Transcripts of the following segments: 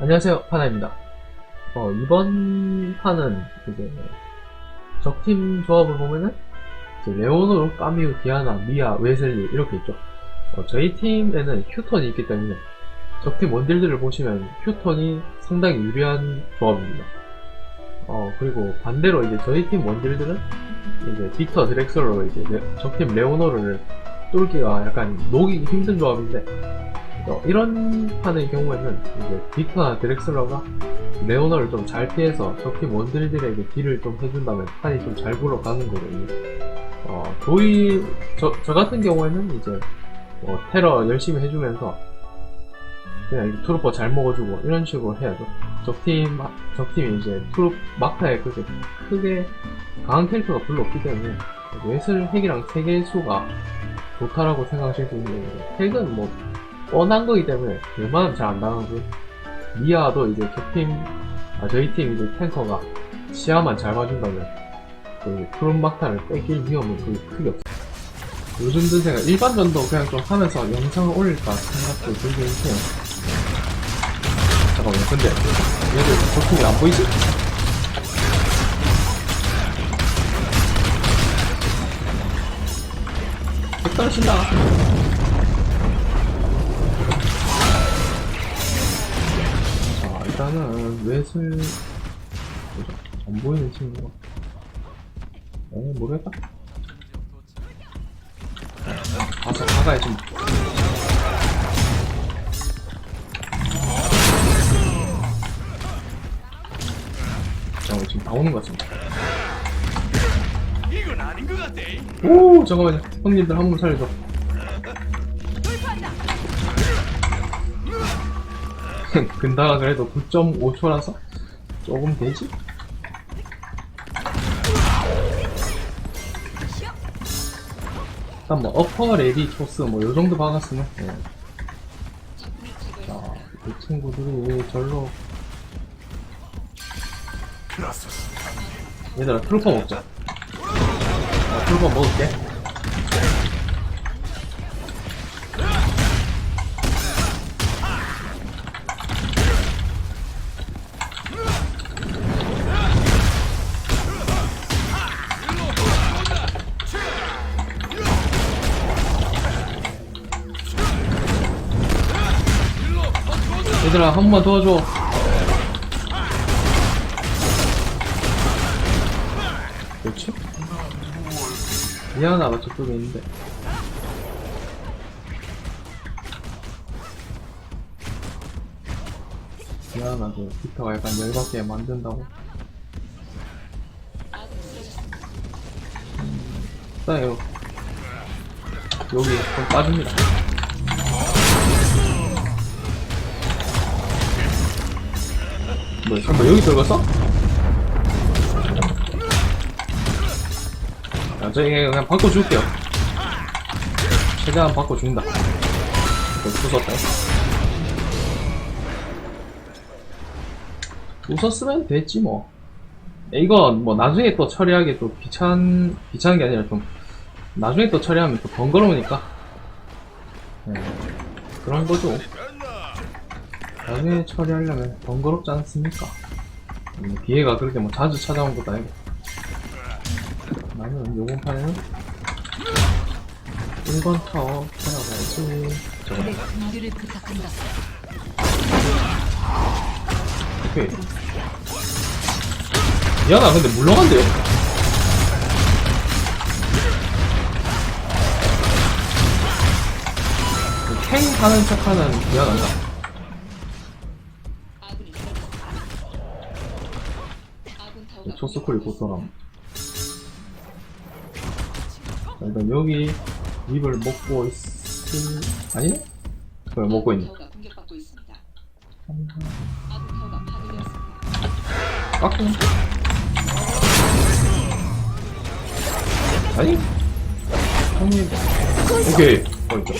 안녕하세요, 파나입니다. 어, 이번 판은 이제 적팀 조합을 보면은 레오노르, 까미우, 디아나, 미아, 웨슬리 이렇게 있죠. 어, 저희 팀에는 휴턴이 있기 때문에 적팀 원딜들을 보시면 휴턴이 상당히 유리한 조합입니다. 어, 그리고 반대로 이제 저희 팀 원딜들은 이제 빅터 드렉슬러로 이제 레- 적팀 레오노르를 뚫기가 약간 녹이기 힘든 조합인데 어, 이런 판의 경우에는 이제 빅터나 드렉슬러가 레오너를 좀 잘 피해서 적팀 원딜들에게 딜을 좀 해준다면 판이 좀 잘 굴러가는 거거든요. 어, 저희, 저, 저 같은 경우에는 이제 뭐 테러 열심히 해주면서 그냥 트루퍼 잘 먹어주고 이런 식으로 해야죠. 적팀, 적팀이 이제 트루, 막타에 그렇게 크게 강한 캐릭터가 별로 없기 때문에 웨슬 핵이랑 세개 수가 좋다라고 생각하실 수 있는데 핵은 뭐 뻔한 거기 때문에 웬만하면 잘안 나가고. 미아도 이제 적팀 아 저희 팀 이제 탱커가 시야만 잘 봐준다면 그 푸른 막타를 뺏길 위험은 거의 크게 없어요. 요즘 드세가 일반 전도 그냥 좀 하면서 영상을 올릴까 생각도 들긴 해요. 잠깐만요. 근데 얘들 적팀이 안 보이지? 핵 떨어진다 일단은 웨슬 보자. 안 보이는 친구가. 에 모르겠다. 가서 가가야 좀. 자, 지금 다 오는 것 같습니다. 오, 잠깐만요. 형님들 한 번 살려줘. 근다가 그래도 9.5초라서 조금 되지? 일단 뭐 어퍼, 레디, 초스 뭐 요정도 박았으면 네. 자, 이 친구들이 절로. 얘들아 트루퍼 먹자 어, 트루퍼 먹을게 얘들아 한 번만 도와줘. 그렇지? 미안하가 저쪽에 있는데. 미안하고 비터가 약간 열받게 만든다고. 음, 일단 요 여기 좀 빠집니다 뭐야 설마 여기 들어갔어? 야, 저 이게 그냥 바꿔 줄게요. 최대한 바꿔 준다. 이거 부쉈다. 부쉈으면 됐지 뭐. 이건 뭐 나중에 또 처리하기 또 귀찮, 귀찮은 게 아니라 좀 나중에 또 처리하면 또 번거로우니까. 네, 그런 거죠. 나중에 처리하려면 번거롭지 않습니까? 음, 기회가 그렇게 뭐 자주 찾아온 것도 아니고. 나는 요번 판에는 1번 타워 찾아가야지 저거 내 군주를 부탁한다. 오케이 미안하 근데 물러간대요 그탱 하는 척하는 미안하다 초스쿨이 고소람. 자, 일단 여기 립을 먹고 있을 아니네? 그걸 먹고 있네. 깎고 아니? 형님. 오케이. 어 있죠?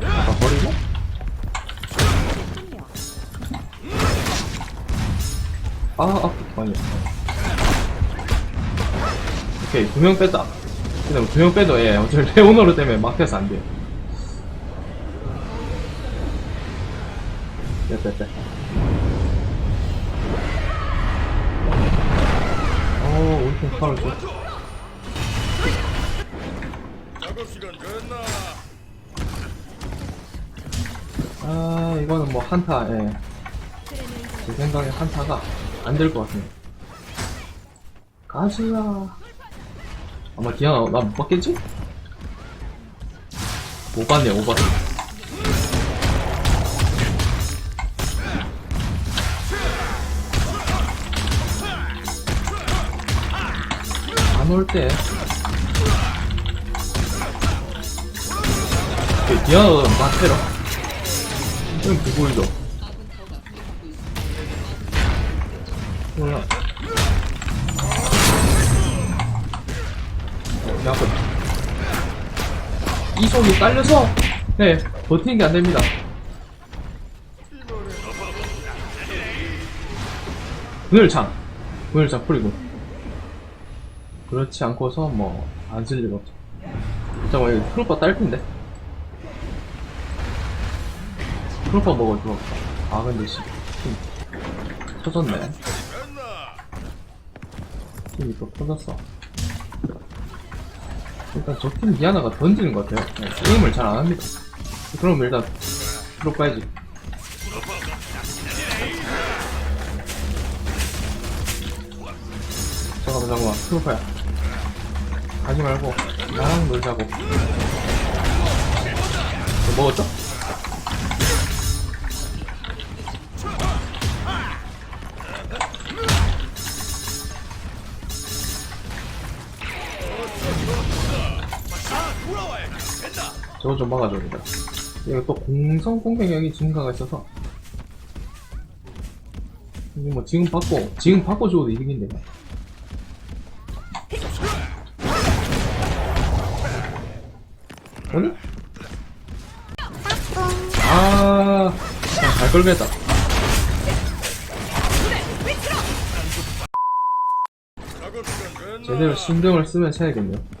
아까 버리고 아, 아, 아니야. 오케이, 두 명 뺐다. 근데 두 명 빼도, 예, 어차피 레오노르 때문에 막혀서 안 돼요. 됐다, 됐다. 어, 우리 팀 파울 줘. 작업 시간 됐나? 아, 이거는 뭐 한타, 예. 제 생각에 한타가 안 될 것 같네요. 가즈야. 아마 디아나, 나못 봤겠지? 못 봤네, 못 봤네. 안올 때. 그 디아나 마테라. 좀 비보이죠? 이속이 딸려서, 네, 버티는 게 안 됩니다. 분열창. 분열창 풀이고. 그렇지 않고서, 뭐, 안 쓸 리가 없죠. 잠깐만, 이거 크로퍼 딸핀데? 크로퍼 먹어, 줘. 아, 근데 씨. 힘. 터졌네. 팀이 또 터졌어. 일단 저팀 디아나가 던지는 것 같아요. 네, 게임을 잘 안 합니다. 그럼 일단 들어 가야지. 잠깐만 잠깐만 트로파야. 가지 말고 나랑 놀자고. 너 먹었죠? 저거 좀 돼. 이거 또 공성 공격력이 증가가 있어서. 이거 뭐 지금 받고, 지금 받고 줘도 이득인데. 오니? 아, 잘 걸겠다. 제대로 신경을 쓰면 쳐야겠네요.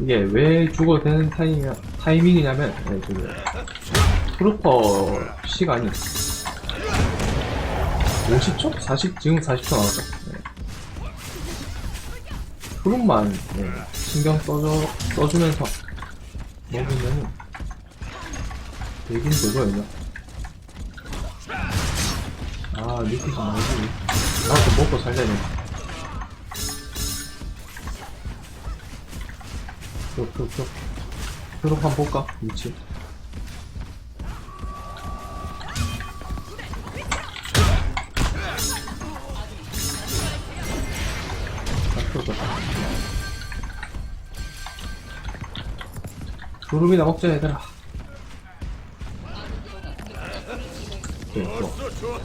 이게 왜 죽어도 되는 타이밍, 타이밍이냐면, 네, 그, 프로퍼 시간이 50초? 40, 지금 40초 나왔죠. 네. 프로만 네, 신경 써줘, 써주면서 먹으면은 되긴 되거든요. 아, 느끼지 말고. 나도 먹고 살려야 돼. 표, 표, 표. 표로 한번 볼까? 위치. 아. 구름이나 먹자, 얘들아. 오케이, 좋아.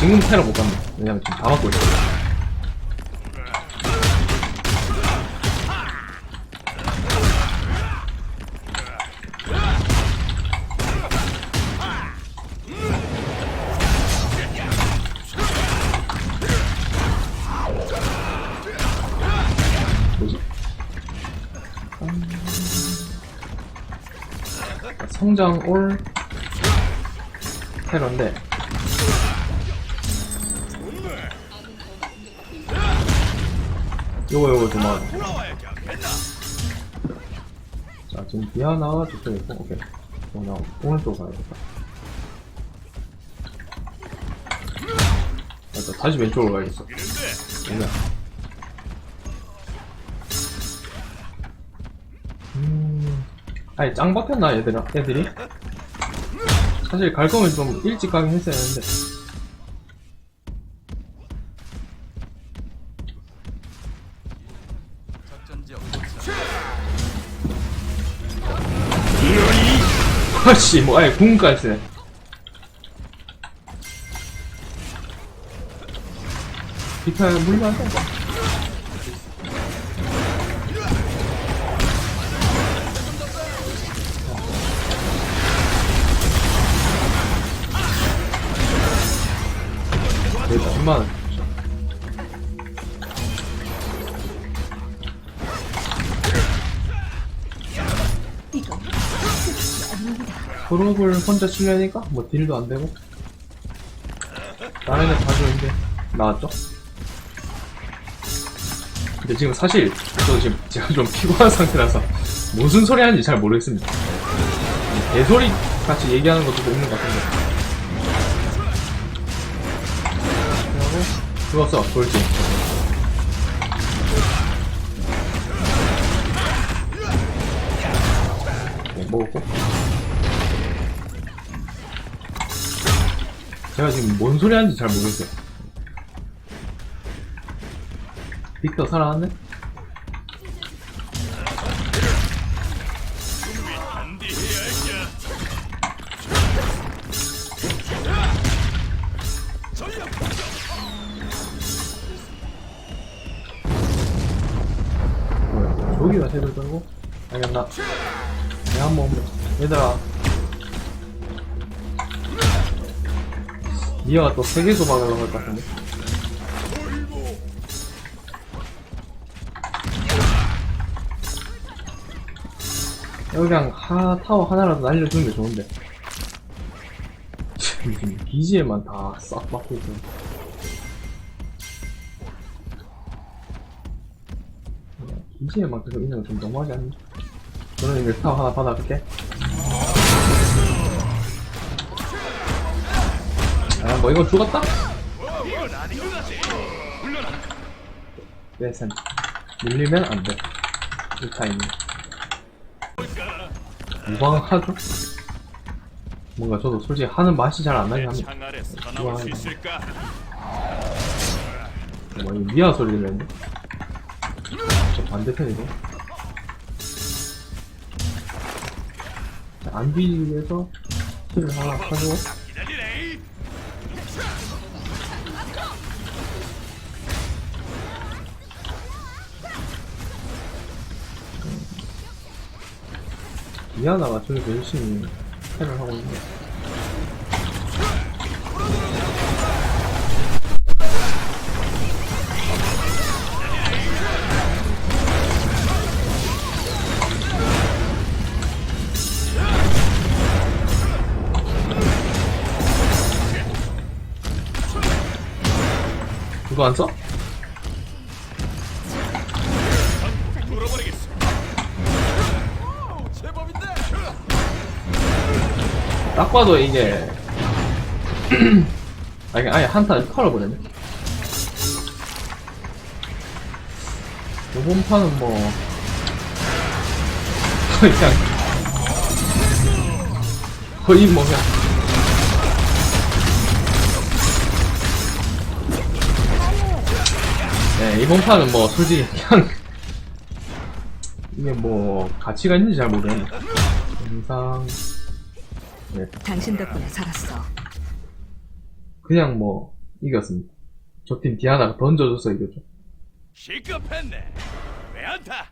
지금 테러 못 갑니다. 왜냐면 지금 다 맞고 있어. 성장 올 테러인데. 요거 요거. 됐나? 자 지금 디아나 저쪽에 있고 오케이 그럼 나 오른쪽 가야겠다 맞다 다시 왼쪽으로 가야겠어 뭐야 아니 짱 박혔나 얘들아 애들이? 사실 갈 거면 좀 일찍 가긴 했어야 했는데. 아씨 뭐 아예 궁까지 쓰네. 비타 물만 안 10만원 이건 갑니다. 프로를 혼자 치려니까 뭐 딜도 안 되고 다른 애다 좋은데 나왔죠? 근데 지금 사실 저 지금 제가 좀 피곤한 상태라서 무슨 소리 하는지 잘 모르겠습니다. 개소리 같이 얘기하는 것도 좀 있는 것 같은데. 써 돌진. 네, 먹었고. 제가 지금 뭔 소리 하는지 잘 모르겠어요. 빅터 살아났네? 저기가 새들 떨고? 알겠나? 내가 한번, 얘들아. 미아가 또 세계소 막으려고 할것 같은데? 여기 그냥 하, 타워 하나라도 날려주는 게 좋은데. 지금 BGM만 다싹 막고 있어. BGM만 계속 있는 거좀 너무하지 않니? 저는 이거 타워 하나 받아볼게. 아, 뭐 이거 죽었다? 물러나. 빼센. 밀리면 안 돼. 이 타이밍. 무방 하죠? 뭔가 저도 솔직히 하는 맛이 잘 안 나긴 내 합니다. 창 아래 살아남을 수 좋아요. 있을까? 뭐, 이 미아 소리 들렸는데? 저 반대편이고. 자, 안 뒤지기 위해서 힐을 하나 하고. 미아나가 저기서 열심히 힐을 하고 있네. 안 써? 딱 봐도 이게 아니 아예 한타 컬어버렸네 이번 판은 뭐 거의 그냥 거의 뭐 그냥 네 이번 판은 뭐 솔직히 그냥 이게 뭐 가치가 있는지 잘 모르겠네 영상 네, 당신 덕분에 살았어. 그냥 뭐 이겼습니다. 저 팀 디아나가 던져줘서 이겼죠. 시급했네. 왜 안타?